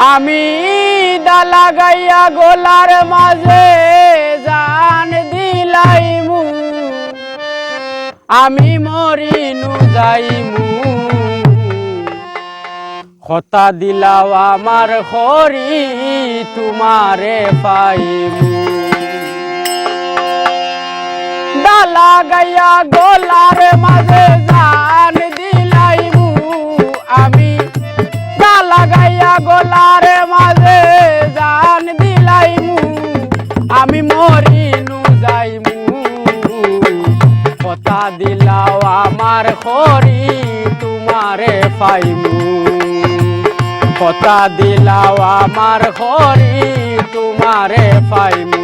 আমি ডালা গাইয়া গোলার মাঝে জান দিলাইমু। আমি মরিনু যাইমু। কথা দিলাও আমার হরি তোমারে পাইমু। ডালা গাইয়া গোলার মাঝে গাইয়া গোলার মাঝে জান দিলাইমু, আমি মরিনু যাইমু। কথা দিলাও আমার খরি তোমারে পাইমু। কথা দিলাও আমার খরি তোমারে পাইমু।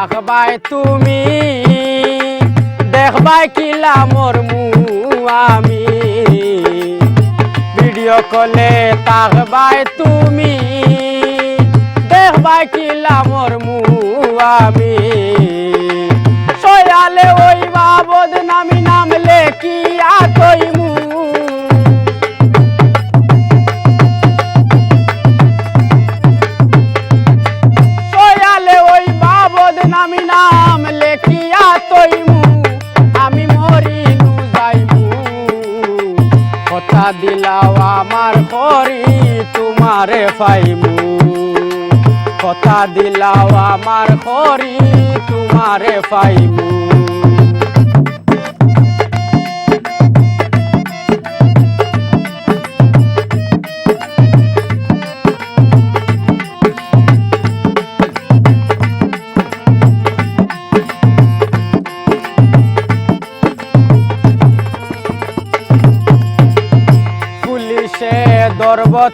তাকবাই তুমি, দেখবাই কিলা মোর মু আমি। ভিডিও কলে তাকবাই তুমি, দেখবাই কিলা মোর মু আমি। দিলাও আমার করি তোমারে পাইমু। কথা দিলাও আমার করি তোমারে পাইমু।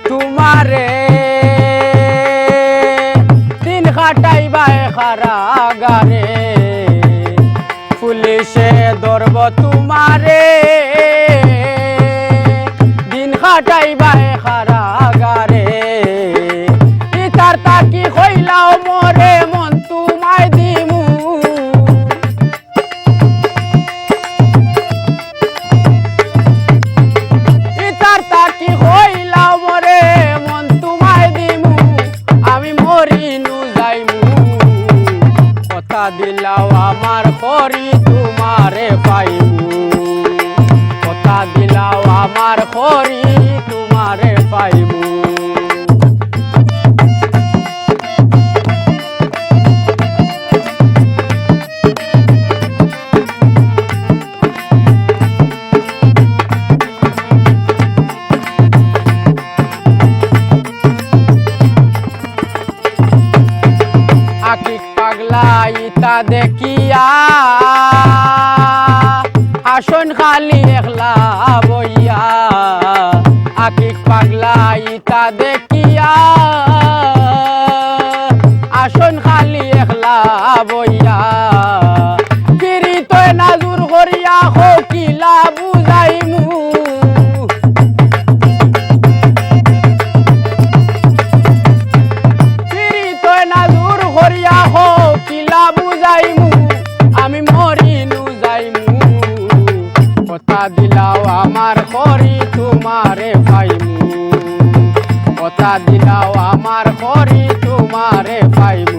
তোমারে। দিন খাটাইবাই খারাগারে পুলিশে ধরব তোমারে। দিন খাটাইবাই খারাগারে ইতার তাকি হইলাও মরে মন কথা দিলাও আমার করি তোমারে পাইমু কথা দিলাও আমার করি তোমারে পাইমু আকিক পাগলা ইতা দেখিয়া আসন খালি একলা বইয়া, আকিক পাগলা ইতা দেখিয়া আসন খালি একলা বইয়া। দিলাও আমার করি তোমারে পাইমু। কথা দিলাও আমার করি তোমারে পাইমু।